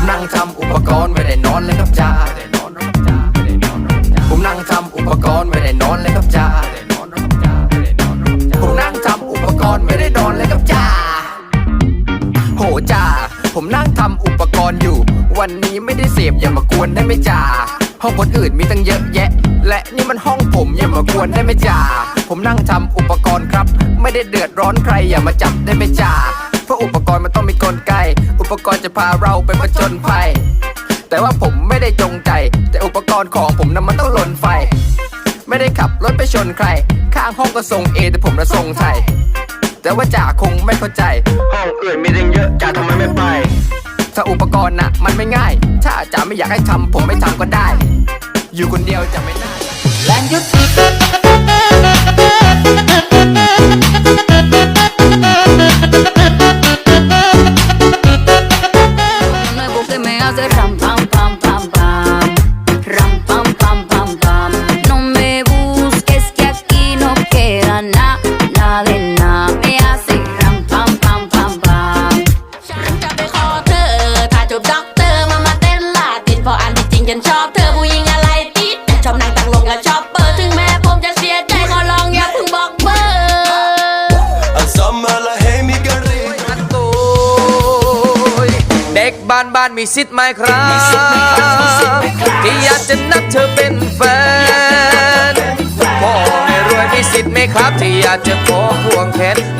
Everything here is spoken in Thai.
ผมนั่งทำอุปกรณ์ไม่ได้นอนเลยครับจ้าผมนั่งทำอุปกรณ์ไม่ได้นอนเลยครับจ้าผมนั่งทำอุปกรณ์ไม่ได้นอนเลยครับจ้าโหจ้าผมนั่งทำอุปกรณ์อยู่ วันนี้ไม่ได้เสพอย่ามากวนได้ไหมจ้าห้องคนอื่นมีตั้งเยอะแยะ และนี่มันห้องผมอย่ามากวนได้ไหมจ้าผมนั่งทำอุปกรณ์ครับ ไม่ได้เดือดร้อนใครอย่ามาจับได้ไหมจ้า อุปกรณ์มันต้องมีกลไก อุปกรณ์จะพาเราไปผจญภัย แต่ว่าผมไม่ได้จงใจ แต่อุปกรณ์ของผมนั้นมันต้องหล่นไฟ ไม่ได้ขับรถไปชนใคร ข้างห้องก็ส่งเอแต่ผมน่ะส่งไทย แต่ว่าจ่าคงไม่เข้าใจ ห้องอื่นมีตั้งเยอะจ่าทำไมไม่ไป ถ้าอุปกรณ์น่ะมันไม่ง่าย ถ้าจ่าไม่อยากให้ทำผมไม่ทำก็ได้ อยู่คนเดียวจะไม่ได้แรงยึด ชอบเธอผู้หญิงอะไรติดชอบนางตังลงกับชอบ กบ้านบ้านมีสิทธิ์ไหมครับ ที่อยากจะนับเธอเป็นแฟนพ่อแม่รวยมีสิทธิ์ไหมครับ ที่อยากจะขอควงแขนในสถาน